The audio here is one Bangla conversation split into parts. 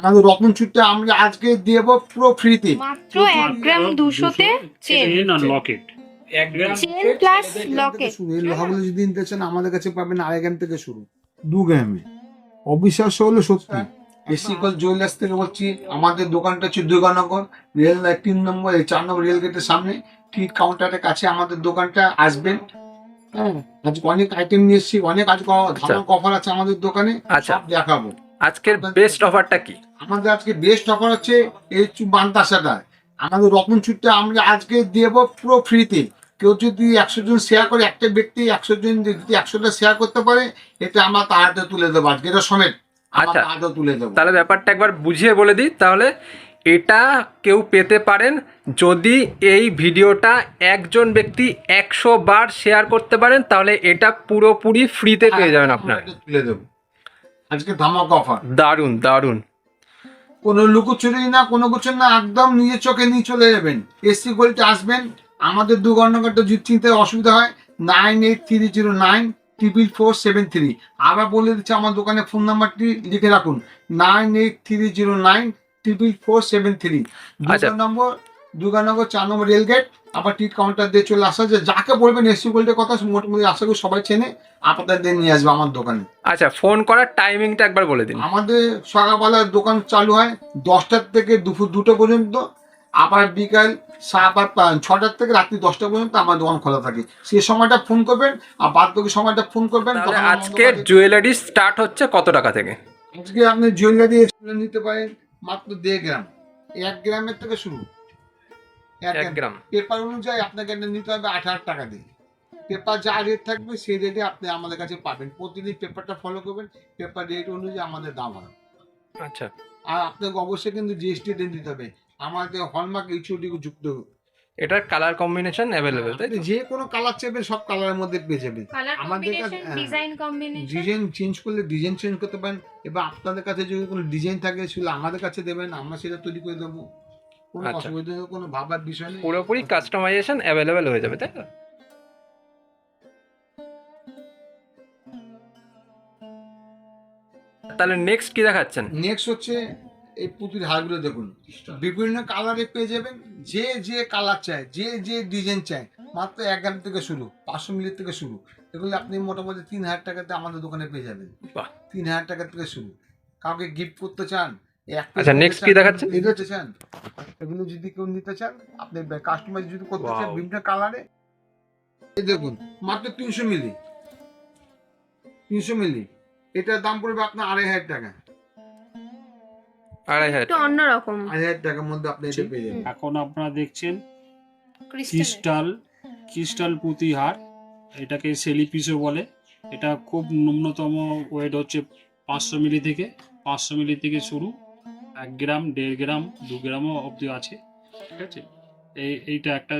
আমাদের রত্ন চুটটা আমরা আজকে দেব পুরো ফ্রিতে। মাত্র এক গ্রাম দুশোতে চেন। চেন লকেট এক গ্রাম চেন প্লাস লকেট লোহাগুলো যদি নিতে চান আমাদের কাছে পাবেন আড়াই গ্রাম থেকে শুরু। দু গ্রামে। অবিশ্বাস্য হলো সত্যি। এসিকল জুয়েলার্স থেকে বলছি আমাদের দোকানটা হচ্ছে দুর্গানগর রেল তিন নম্বর চার নম্বর রেল গেটের সামনে। ঠিক কাউন্টারের কাছে আমাদের দোকানটা আসবেন। হ্যাঁ আজকে অনেক আইটেম নিয়ে এসেছি অনেক আজ ধারক অফার আছে আমাদের দোকানে। আচ্ছা। সব দেখাবো। আজকের বেস্ট অফারটা কি? আমাদের আজকে বেস্ট অফার হচ্ছে এই বান্তাসাটা আমাদের রত্ন চুটটা আমরা আজকে দেব পুরো ফ্রিতে কেউ যদি একশো জন শেয়ার করে একটা ব্যক্তি একশো জন যদি একশোটা শেয়ার করতে পারে এটা আমরা তার হাতে তুলে দেবো আজকে। এটা সমেত আচ্ছা। হাতে তুলে দেবো। তাহলে ব্যাপারটা একবার বুঝিয়ে বলে দিই। তাহলে এটা কেউ পেতে পারেন যদি এই ভিডিওটা একজন ব্যক্তি একশো বার শেয়ার করতে পারেন তাহলে এটা পুরোপুরি ফ্রিতে পেয়ে যাবেন আপনার। তুলে দেবো। আজকে ধামাক অফার দারুণ দারুণ। কোনো লুকোচুরি না কোনো কিছু না একদম নিজের চোখে নিয়ে চলে যাবেন। এসি গোলটা আসবেন আমাদের দু ঘণ্টা যদি চিনতে অসুবিধা হয়। Nine eight three zero nine triple four seven three. আবার বলে দিচ্ছি আমার দোকানে ফোন নাম্বারটি লিখে রাখুন। Nine eight three zero nine triple four seven three. আচ্ছা। নম্বর দুর্গানগর চার নম্বর রেলগেট আবার টিট কাউন্টার দিয়ে চলে আসা যে যাকে বলবেন এসি গোল্ডের কথা মোটামুটি আশা করি সবাই চেনে। আপনাদের নিয়ে আসবে আমার দোকানে। আচ্ছা ফোন করার টাইমিংটা একবার বলে দিন। আমাদের সকালবেলা দোকান চালু হয় দশটার থেকে দুপুর দুটো পর্যন্ত। আবার বিকাল পা- ছটার থেকে রাত্রি দশটা পর্যন্ত আমার দোকান খোলা থাকে। সেই সময়টা ফোন করবেন আর বাদ বাকি সময়টা ফোন করবেন আজকের জুয়েলারি স্টার্ট হচ্ছে কত টাকা থেকে? আজকে আপনি জুয়েলারি নিতে পারেন মাত্র দেড় গ্রাম। এক গ্রামের থেকে শুরু। এক গ্রাম। পেপার অনুযায়ী আপনাকে এটা নিতে হবে আঠারো টাকা দিয়ে। পেপার যা রেট থাকবে সেই রেটে আপনি আমাদের কাছে পাবেন। প্রতিদিন পেপারটা ফলো করবেন পেপার রেট অনুযায়ী আমাদের দাম হবে। আচ্ছা। আর আপনাকে অবশ্যই কিন্তু জিএসটি দিতে হবে। আমাদের হলমার্ক এইচওডি যুক্ত এটার কালার কম্বিনেশন অ্যাভেলেবেল তাই? যে কোনো কালার চাইবেন সব কালারের মধ্যে পেয়ে যাবেন। আমাদের কাছে। ডিজাইন কম্বিনেশন ডিজাইন চেঞ্জ করলে ডিজাইন চেঞ্জ করতে পারেন। এবার আপনাদের কাছে যদি কোনো ডিজাইন থাকে সেগুলো আমাদের কাছে দেবেন আমরা সেটা তৈরি করে দেবো। কোনো আচ্ছা। অসুবিধা কোনো ভাবার বিষয় নেই। পুরোপুরি কাস্টমাইজেশন অ্যাভেলেবেল হয়ে যাবে তাই তো? তাহলে নেক্সট কি দেখাচ্ছেন? নেক্সট হচ্ছে এই পুতুল হারগুলো দেখুন। বিভিন্ন কালারে পেয়ে যাবেন যে যে কালার চায় যে যে ডিজাইন চায় মাত্র এক গ্রাম থেকে শুরু পাঁচশো মিলির থেকে শুরু। এগুলো আপনি মোটামুটি তিন হাজার টাকাতে আমাদের দোকানে পেয়ে যাবেন। বাহ। তিন হাজার টাকা থেকে শুরু। কাউকে গিফট করতে চান আচ্ছা, চান, কি দেখাচ্ছেন? চান? এগুলো যদি কেউ নিতে চান আপনি কাস্টমাইজ যদি করতে চান বিভিন্ন কালারে এই দেখুন মাত্র তিনশো মিলি। তিনশো মিলি। এটার দাম পড়বে আপনার আড়াই হাজার টাকা। আড়াই হাজার অন্যরকম আড়াই হাজার টাকার মধ্যে আপনি এটা পেয়ে যাবেন। এখন আপনারা দেখছেন ক্রিস্টাল ক্রিস্টাল ক্রিস্টাল পুঁতিহার এটাকে সেলি পিসও বলে। এটা খুব ন্যূনতম ওয়েট হচ্ছে পাঁচশো মিলি থেকে পাঁচশো মিলি থেকে শুরু। এক গ্রাম দেড় গ্রাম দু গ্রামও অবধি আছে ঠিক আছে? এই এইটা একটা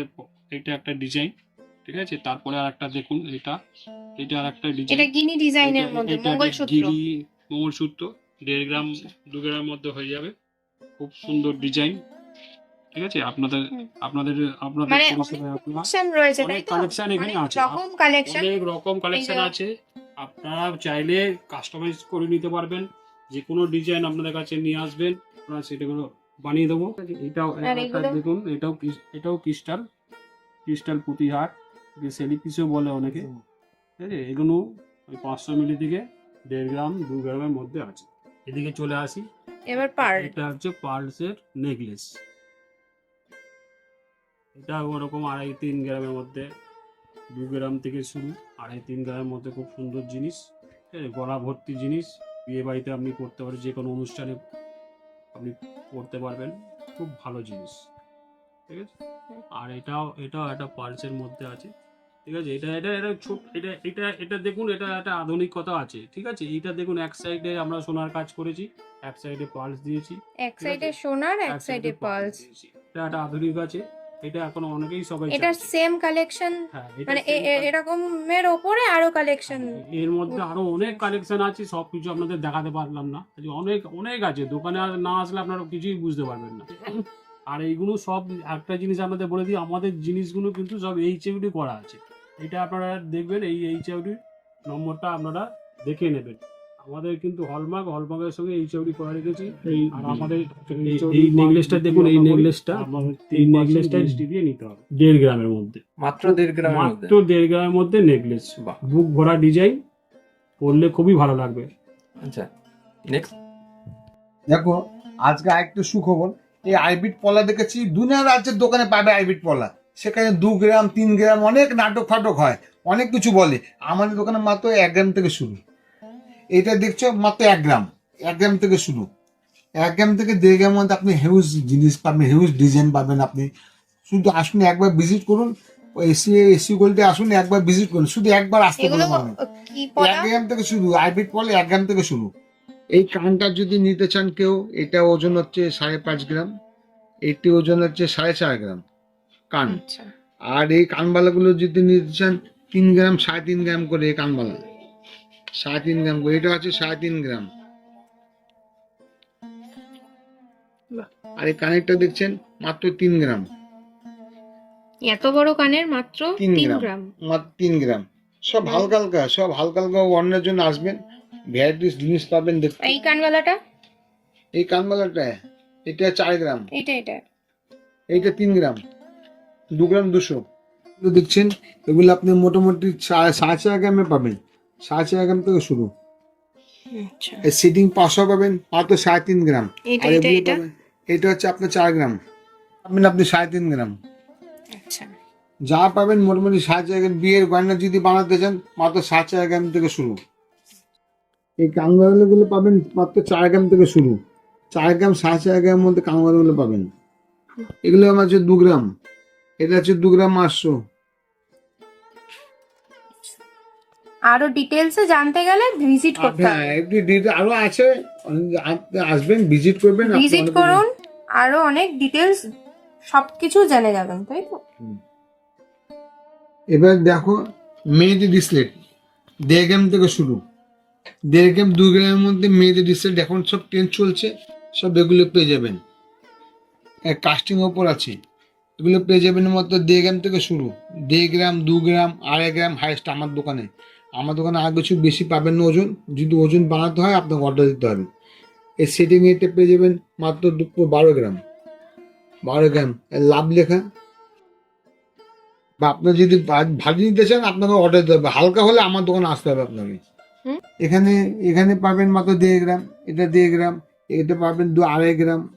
এইটা একটা ডিজাইন ঠিক আছে? তারপরে আর একটা দেখুন এটা এটা আর একটা এটা ডিজাইন গিনি ডিজাইনের মধ্যে মঙ্গলসূত্র দেড় গ্রাম দু গ্রামের মধ্যে হয়ে যাবে। খুব সুন্দর ডিজাইন ঠিক আছে? আপনাদের আপনাদের আপনাদের মানে কালেকশন রয়েছে তাই তো? কালেকশন এখানে আছে। রকম কালেকশন অনেক রকম কালেকশন আছে। আপনারা চাইলে কাস্টমাইজ করে নিতে পারবেন। যে কোনো ডিজাইন আপনাদের কাছে নিয়ে আসবেন আমরা সেটাগুলো বানিয়ে দেবো। এটাও দেখুন এটাও এটাও ক্রিস্টাল ক্রিস্টাল পুঁতিহার সেলি পিসও বলে অনেকে। ঠিক আছে? এগুলো ওই পাঁচশো মিলি থেকে দেড় গ্রাম দু গ্রামের মধ্যে আছে। এদিকে চলে আসি। এবার পার এটা হচ্ছে পার্লসের নেকলেস এটা ওরকম আড়াই তিন গ্রামের মধ্যে দু গ্রাম থেকে শুরু। আড়াই তিন গ্রামের মধ্যে খুব সুন্দর জিনিস। ঠিক আছে? গলা ভর্তি জিনিস। বিয়ে বাড়িতে আপনি করতে পারেন যে কোনো অনুষ্ঠানে আপনি করতে পারবেন। খুব ভালো জিনিস। ঠিক আছে? আর এটাও এটাও একটা পার্লসের মধ্যে আছে। ঠিক আছে? এটা এটা এটা ছোট এটা এটা এটা দেখুন এটা একটা আধুনিকতা আছে। ঠিক আছে? এটা দেখুন এক সাইডে আমরা সোনার কাজ করেছি এক সাইডে পার্লস দিয়েছি। এক সাইডে সোনার এক সাইডে দিয়েছি। এটা একটা আধুনিক আছে। এটা এখন অনেকেই সবাই এটা সেম কালেকশন হ্যাঁ, মানে। এরকমের ওপরে আরও কালেকশন এর মধ্যে আরও অনেক কালেকশন আছে সব কিছু আপনাদের দেখাতে পারলাম না। অনেক অনেক আছে দোকানে না আসলে আপনারা কিছুই বুঝতে পারবেন না। আর এইগুলো সব একটা জিনিস আপনাদের বলে দিই আমাদের জিনিসগুলো কিন্তু সব এইচ এউডি করা আছে। এটা আপনারা দেখবেন এই এইচ এউডি নম্বরটা আপনারা দেখে নেবেন। আমাদের কিন্তু হলমার্ক হলমার্কের সঙ্গে এই চৌরি করে রেখেছি। আর আমাদের এই- নেকলেসটা দেখুন এই নেকলেসটা এই নেকলেসটা দিয়ে নিতে হবে। দেড় গ্রামের মধ্যে। মাত্র দেড় গ্রাম মাত্র দেড় গ্রামের মধ্যে নেকলেস। বাহ। বুক ভরা ডিজাইন পরলে খুবই ভালো লাগবে। আচ্ছা নেক্সট দেখো আজকে আরেকটু সুখবর এই আইবিট পলা দেখেছি দুনিয়া রাজ্যের দোকানে পাবে আইবিট পলা। সেখানে দু গ্রাম তিন গ্রাম অনেক নাটক ফাটক হয় অনেক কিছু বলে। আমাদের দোকানে মাত্র এক গ্রাম থেকে শুরু। এটা দেখছ মাত্র এক গ্রাম। এক গ্রাম থেকে শুরু। এক গ্রাম থেকে দেড় গ্রাম মধ্যে আপনি হিউজ জিনিস পাবেন হিউজ ডিজাইন পাবেন আপনি। শুধু আসুন একবার ভিজিট করুন। এসি এসি গোল্ডে আসুন একবার ভিজিট করুন। শুধু একবার আসতে বলুন এক গ্রাম থেকে শুরু। আইবিট পলে এক গ্রাম থেকে শুরু। এই কানটা যদি নিতে চান কেউ এটা ওজন হচ্ছে সাড়ে পাঁচ গ্রাম। এটি ওজন হচ্ছে সাড়ে চার গ্রাম কান। আচ্ছা। আর এই কানবালাগুলো যদি নিতে চান তিন গ্রাম সাড়ে তিন গ্রাম করে এই কানবালা। সাড়ে তিন গ্রাম করে এটা হচ্ছে সাড়ে তিন গ্রাম। আর এই কানেরটা দেখছেন মাত্র তিন গ্রাম। এত বড় কানের মাত্র তিন গ্রাম। গ্রাম। মাত্র তিন গ্রাম। সব হালকা হালকা সব হালকা হালকা অন্যের জন্য আসবেন। ভ্যারাইটিস জিনিস পাবেন দেখতে। এই কানবালাটা এই কানবালাটা এটা চার গ্রাম। এটা এটা। এইটা তিন গ্রাম। দু গ্রাম দুশো। দেখছেন এগুলো আপনি মোটামুটি সাড়ে সাড়ে চার গ্রামে পাবেন। সাড়ে চার গ্রাম থেকে শুরু। আচ্ছা। এই সিটিং পাঁচশো পাবেন মাত্র সাড়ে তিন গ্রাম। আর এটা এগুলো পাবেন এটা হচ্ছে আপনার চার গ্রাম। পাবেন আপনি সাড়ে তিন গ্রাম। আচ্ছা। যা পাবেন মোটামুটি সাড়ে চার গ্রাম। বিয়ের গয়না যদি বানাতে চান মাত্র সাড়ে চার গ্রাম থেকে শুরু। এই কাঙ্গালগুলো পাবেন মাত্র চার গ্রাম থেকে শুরু। চার গ্রাম সাড়ে চার গ্রামের মধ্যে কাঙ্গালগুলো পাবেন। এগুলো আমার হচ্ছে দু গ্রাম। এটা হচ্ছে দু গ্রাম আটশো আরও ডিটেলসে জানতে গেলে ভিজিট করতে হ্যাঁ হবে। আরও আছে আসবেন ভিজিট করবেন ভিজিট করুন আরও অনেক ডিটেলস সবকিছু জেনে যাবেন তাই তো? এবার দেখো মেয়েদের ডিসলেট দেড় গ্রাম থেকে শুরু। দেড় গ্রাম দু গ্রামের মধ্যে মেয়েদের ডিসলেট এখন সব ট্রেন চলছে সব এগুলো পেয়ে যাবেন। কাস্টিং ওপর আছে। এগুলো পেয়ে যাবেন মাত্র দেড় গ্রাম থেকে শুরু। দেড় গ্রাম দু গ্রাম আড়াই গ্রাম হাইস্ট আমার দোকানে। আমার দোকানে আর কিছু বেশি পাবেন না ওজন। যদি ওজন বানাতে হয় আপনাকে অর্ডার দিতে হবে। এই সেটিং এটা পেয়ে যাবেন মাত্র দু- বারো গ্রাম। বারো গ্রাম লাভ লেখা। বা আপনার যদি ভারী নিতে চান আপনাকে অর্ডার দিতে হবে। হালকা হলে আমার দোকানে আসতে হবে আপনাকে। এখানে এখানে পাবেন মাত্র দেড় গ্রাম এটা দেড় গ্রাম এটা পাবেন দু আড়াই গ্রাম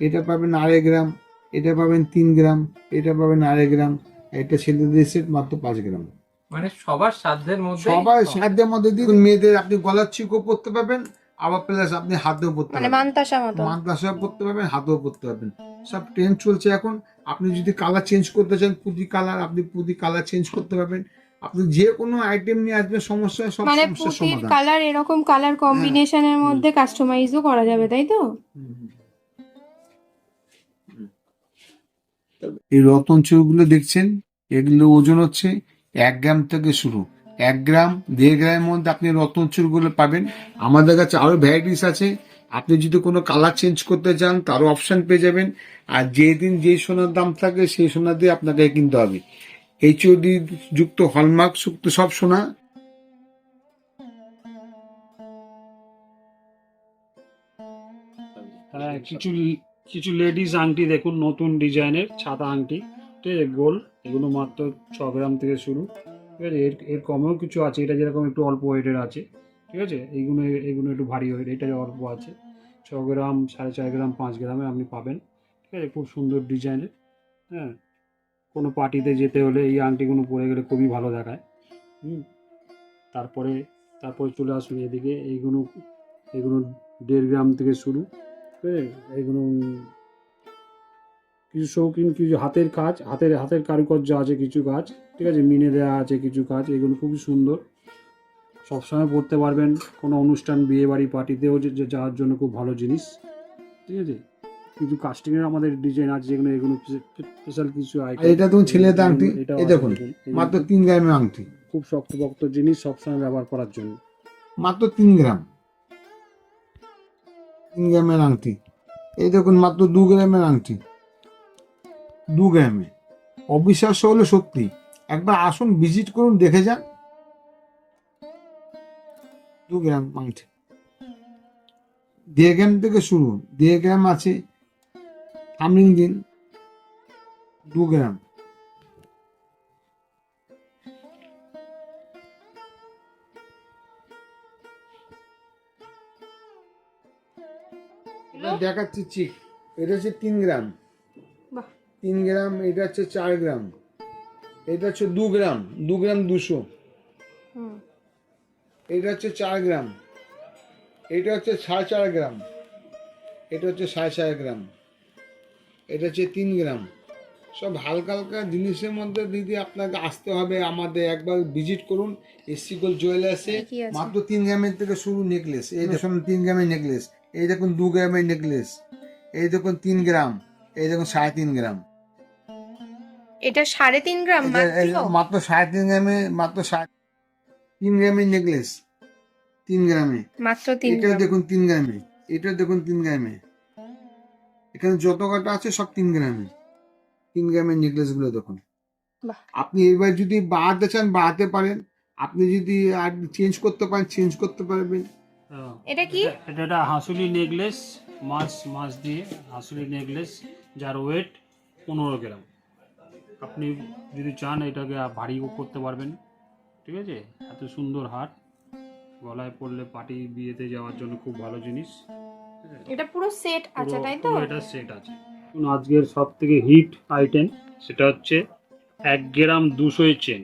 এটা পাবেন আড়াই গ্রাম এটা পাবেন তিন গ্রাম এটা পাবেন আড়াই গ্রাম এটা ছেলেদের সেট মাত্র পাঁচ গ্রাম। মানে সবার সাধ্যের মধ্যে সবাই সাধ্যের মধ্যে দিয়ে মেয়েদের আপনি গলার চিকও পরতে পারবেন আবার প্লাস আপনি হাতেও পরতে মানে মানতাসা মতো। মাদ্রাসা পড়তে পারবেন হাতেও পড়তে পারবেন। সব ট্রেন্ড চলছে এখন। আপনি যদি কালার চেঞ্জ করতে চান পুঁতি কালার আপনি পুঁতি কালার চেঞ্জ করতে পারবেন। আপনি যে কোনো আইটেম নিয়ে আসবেন সমস্যা সব মানে পুঁতির কালার এরকম কালার কম্বিনেশনের মধ্যে কাস্টমাইজও করা যাবে তাই তো? এই রতন চুরগুলো দেখছেন এগুলো ওজন হচ্ছে এক গ্রাম থেকে শুরু। এক গ্রাম, দেড় গ্রামের মধ্যে আপনি রতন চুরগুলো পাবেন। আমাদের কাছে আরও ভ্যারাইটিস আছে। আপনি যদি কোনো কালার চেঞ্জ করতে চান, তারও অপশন পেয়ে যাবেন। আর যেদিন যে সোনার দাম থাকে, সেই সোনা দিয়ে আপনাকে কিনতে হবে। এইচওডি যুক্ত হলমার্ক যুক্ত সব সোনা। হ্যাঁ কিছু কিছু লেডিস আংটি দেখুন, নতুন ডিজাইনের ছাতা আংটি। ঠিক আছে, গোল। এগুলো মাত্র ছ গ্রাম থেকে শুরু। ঠিক আছে, এর এর কমেও কিছু আছে, এটা যেরকম একটু অল্প ওয়েটের আছে। ঠিক আছে, এইগুলো এইগুলো একটু ভারী ওয়েট এটা অল্প আছে। ছ গ্রাম, সাড়ে চার গ্রাম, পাঁচ গ্রামে আপনি পাবেন। ঠিক আছে, খুব সুন্দর ডিজাইনের হ্যাঁ কোনো পার্টিতে যেতে হলে এই আংটিগুলো পরে গেলে খুবই ভালো দেখায়। হুম, তারপরে তারপরে চলে আসুন এদিকে। এইগুলো, এগুলো দেড় গ্রাম থেকে শুরু। ঠিক আছে এগুলো কিছু শৌখিন কিছু হাতের কাজ হাতের হাতের কারুকার্য আছে কিছু কাজ ঠিক আছে? মিনে দেওয়া আছে কিছু কাজ এগুলো খুবই সুন্দর। সবসময় পড়তে পারবেন কোনো অনুষ্ঠান বিয়ে বাড়ি পার্টিতেও যে যাওয়ার জন্য খুব ভালো জিনিস ঠিক আছে? কিছু কাস্টিংয়ের আমাদের ডিজাইন আছে যেগুলো এগুলো স্পেশাল কিছু এটা তো ছেলেদের আংটি, এই দেখুন, মাত্র তিন গ্রামের আংটি। খুব শক্ত শক্তপোক্ত জিনিস সবসময় ব্যবহার করার জন্য। মাত্র তিন গ্রাম। তিন গ্রামের আংটি। এই দেখুন মাত্র দু গ্রামের আংটি। দু গ্রামে। অবিশ্বাস্য হলে সত্যি। একবার আসুন ভিজিট করুন দেখে যান। দু গ্রাম আংটি ডিয়াগ্রাম থেকে শুরু। দেড় গ্রাম আছে। থামলিং দিন। দু গ্রাম। দেখাচ্ছি চিক। এটা হচ্ছে তিন গ্রাম। তিন গ্রাম এটা হচ্ছে চার গ্রাম। এটা হচ্ছে দু গ্রাম দু গ্রাম দুশো। হুম। এটা হচ্ছে চার গ্রাম। এটা হচ্ছে সাড়ে চার গ্রাম। এটা হচ্ছে সাড়ে চার গ্রাম। এটা হচ্ছে তিন গ্রাম। সব হালকা হালকা জিনিসের মধ্যে দিদি আপনাকে আসতে হবে আমাদের একবার ভিজিট করুন। এসসি গোল্ড জুয়েলার্সে মাত্র তিন গ্রামের থেকে শুরু নেকলেস এই দেখুন তিন গ্রামের নেকলেস এই দেখুন দু গ্রামের নেকলেস এই দেখুন তিন গ্রাম। এই দেখুন সাড়ে তিন গ্রাম। এটা সাড়ে তিন গ্রাম মাত্র? সাড়ে তিন গ্রামে মাত্র সাড়ে তিন গ্রামের নেকলেস। তিন গ্রামে। মাত্র তিন এটা দেখুন তিন গ্রামে। এটা দেখুন তিন গ্রামে। এখানে যত কটা আছে সব তিন গ্রামে। তিন গ্রামের নেকলেসগুলো দেখুন আপনি এবার যদি বাড়াতে চান বাড়াতে পারেন। আপনি যদি আর চেঞ্জ করতে পারেন চেঞ্জ করতে পারবেন। হ্যাঁ। এটা কি? এটা একটা হাঁসুলি নেকলেস মাছ মাছ দিয়ে হাঁসুলি নেকলেস। যার ওয়েট পনেরো গ্রাম। আপনি যদি চান এটাকে ভারীও করতে পারবেন ঠিক আছে? এত সুন্দর হাট গলায় পড়লে পার্টি বিয়েতে যাওয়ার জন্য খুব ভালো জিনিস এটা পুরো সেট আছে তাই তো? এটা সেট আছে। আজকের সব থেকে হিট আইটেম সেটা হচ্ছে এক গ্রাম দুশোই চেন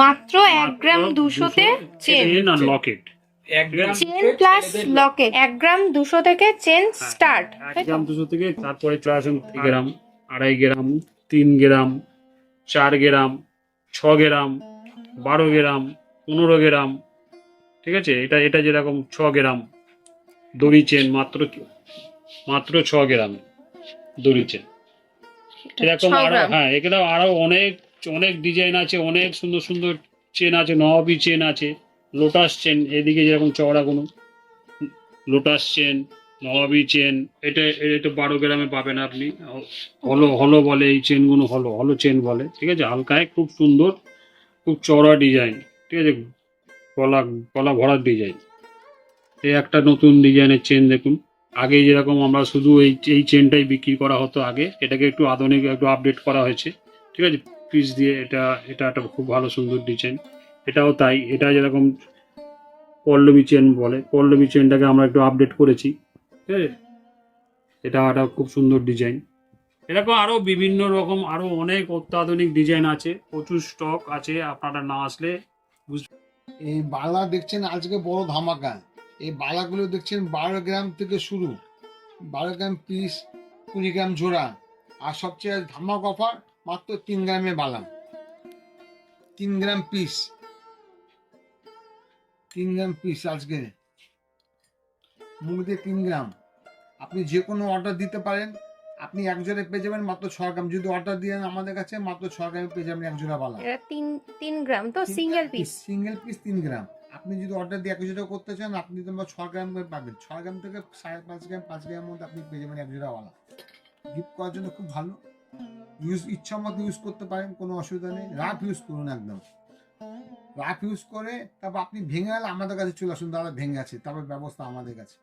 মাত্র এক গ্রাম দুশোতে চেন চেন আর লকেট চেন প্লাস লকেট এক গ্রাম দুশো থেকে চেন স্টার্ট এক গ্রাম দুশো থেকে তারপরে চলে আসুন গ্রাম আড়াই গ্রাম তিন গ্রাম চার গ্রাম ছ গ্রাম বারো গ্রাম পনেরো গ্রাম ঠিক আছে? এটা এটা যেরকম ছ গ্রাম দড়ি চেন মাত্র মাত্র ছ গ্রাম দড়ি চেন এরকম আরও হ্যাঁ এখানে আরও অনেক অনেক ডিজাইন আছে অনেক সুন্দর সুন্দর চেন আছে নবাবি চেন আছে। লোটাস চেন, এদিকে যেরকম চওড়া কোনো। লোটাস চেন নবাবি চেন, এটা এটা বারো গ্রামে পাবেন আপনি। হলো হলো বলে এই চেনগুলো হলো হলো চেন বলে, ঠিক আছে? হালকায়, খুব সুন্দর, খুব চওড়া ডিজাইন, ঠিক আছে? গলা গলা ভরার ডিজাইন। এই একটা নতুন ডিজাইনের চেন দেখুন। আগে যেরকম আমরা শুধু এই এই চেনটাই বিক্রি করা হতো আগে, এটাকে একটু আধুনিক, একটু আপডেট করা হয়েছে, ঠিক আছে? পিস দিয়ে এটা এটা একটা খুব ভালো, সুন্দর ডিজাইন। এটাও তাই, এটা যেরকম পল্লবী চেন বলে, পল্লবী চেনটাকে আমরা একটু আপডেট করেছি, ঠিক আছে? এটা একটা খুব সুন্দর ডিজাইন এরকম আরও বিভিন্ন রকম আরও অনেক অত্যাধুনিক ডিজাইন আছে, প্রচুর স্টক আছে, আপনারা না আসলে বুঝবেন এই বালা দেখছেন আজকে বড় ধামাকা। এই বালাগুলো দেখছেন বারো গ্রাম থেকে শুরু। বারো গ্রাম পিস কুড়ি গ্রাম জোড়া। আর সবচেয়ে ধামাক অফার মাত্র তিন গ্রামে বালা তিন গ্রাম পিস তিন গ্রাম পিস আজকে। মুখ দিয়ে তিন গ্রাম। আপনি যে কোনো অর্ডার দিতে পারেন আপনি এক জোড়া পেয়ে যাবেন মাত্র ছ গ্রাম। যদি অর্ডার দিয়ে আমাদের কাছে মাত্র ছ গ্রামে পেয়ে যাবেন এক জোড়া বালা। তিন তিন গ্রাম তো সিঙ্গেল পিস সিঙ্গেল পিস তিন গ্রাম। আপনি যদি অর্ডার দিয়ে এক জোড়া করতে চান আপনি তোমার ছ গ্রাম করে পাবেন। ছ গ্রাম থেকে সাড়ে পাঁচ গ্রাম পাঁচ গ্রামের মধ্যে আপনি পেয়ে যাবেন এক জোড়া ওয়ালা গিফট করার জন্য খুব ভালো। ইউজ ইচ্ছা মতো ইউজ করতে পারেন কোনো অসুবিধা নেই। রাফ ইউজ করুন একদম। রাফ ইউজ করে তারপর আপনি ভেঙে গেলে আমাদের কাছে চলে আসুন দাদা ভেঙে আছে তারপর ব্যবস্থা আমাদের কাছে।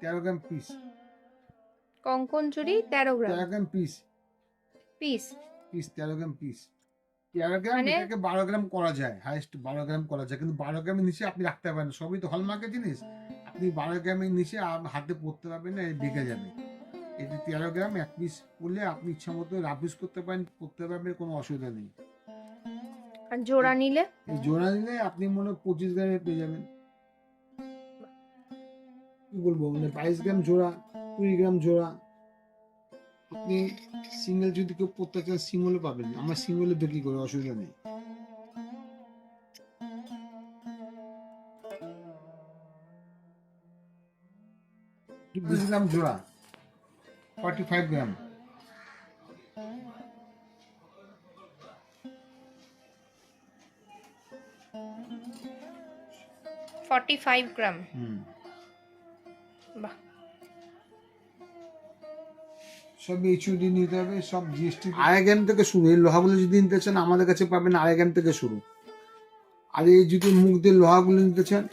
তেরো গ্রাম পিস কঙ্কন চুড়ি তেরো গ্রাম তেরো গ্রাম পিস পিস পিস তেরো গ্রাম পিস তেরো গ্রাম মানে- এটাকে বারো গ্রাম করা যায় হাইস্ট বারো গ্রাম করা যায় কিন্তু বারো গ্রামের নিচে আপনি রাখতে পারেন সবই তো হলমার্কের জিনিস। আপনি বারো গ্রামের নিচে হাতে পড়তে পারবেন না বেঁকে যাবে। এটি তেরো গ্রাম এক পিস করলে আপনি ইচ্ছা মতো রাফ ইউজ করতে পারেন করতে পারবেন কোনো অসুবিধা নেই। আর জোড়া নিলে? জোড়া নিলে আপনি মনে পঁচিশ গ্রামে পেয়ে যাবেন। কি বলব মানে বাইশ গ্রাম জোড়া কুড়ি গ্রাম জোড়া। আপনি সিঙ্গেল যদি কেউ চান সিঙ্গেলও পাবেন আমরা সিঙ্গেলে বিক্রি করি অসুবিধা নেই। গ্রাম জোড়া forty five gram. Forty five gram হুম। বাহ। সব এইচডি নিতে হবে সব জিএসটি আড়াই গ্রাম থেকে শুরু এই লোহাগুলো যদি নিতে চান আমাদের কাছে পাবেন আড়াই গ্রাম থেকে শুরু। আর এই যদি মুখ দিয়ে লোহাগুলো নিতে চান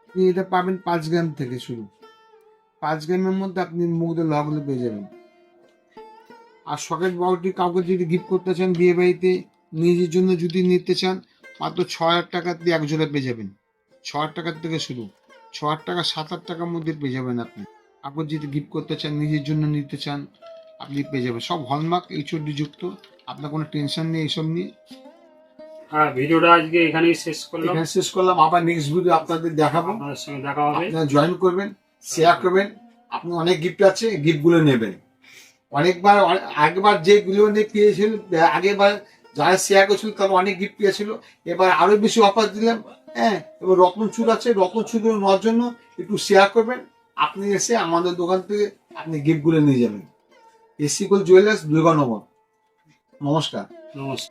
আপনি এটা পাবেন পাঁচ গ্রাম থেকে শুরু। পাঁচ গ্রামের মধ্যে আপনি মুগদের লগুলো পেয়ে যাবেন। আর সকেট বাউটি কাউকে যদি গিফট করতে চান বিয়ে বাড়িতে নিজের জন্য যদি নিতে চান মাত্র ছ হাজার টাকা দিয়ে এক জোড়া পেয়ে যাবেন। ছ হাজার টাকার থেকে শুরু। ছ হাজার টাকা সাত হাজার টাকার মধ্যে পেয়ে যাবেন আপনি। আপনি যদি গিফট করতে চান নিজের জন্য নিতে চান আপনি পেয়ে যাবেন। সব হলমার্ক এইচওডি যুক্ত। আপনার কোনো টেনশন নেই এইসব নিয়ে। হ্যাঁ ভিডিওটা আজকে এখানেই শেষ করলাম। এখানে শেষ করলাম। আবার নেক্সট ভিডিও আপনাদের দেখাবো। আপনাদের সঙ্গে দেখা হবে। আপনারা জয়েন করবেন শেয়ার করবেন। আপনি অনেক গিফট আছে গিফটগুলো নেবেন। অনেকবার অনে- আগেবার যেগুলো নিয়ে পেয়েছিল আগেবার যারা শেয়ার করেছিল তারা অনেক গিফট পেয়েছিল। এবার আরও বেশি অফার দিলাম। হ্যাঁ এবার রত্ন চুল আছে, রত্ন চুলগুলো নেওয়ার জন্য একটু শেয়ার করবেন। আপনি এসে আমাদের দোকান থেকে আপনি গিফটগুলো নিয়ে যাবেন। এসিকল জুয়েলার্স দুর্গানগর নমস্কার। নমস্কার।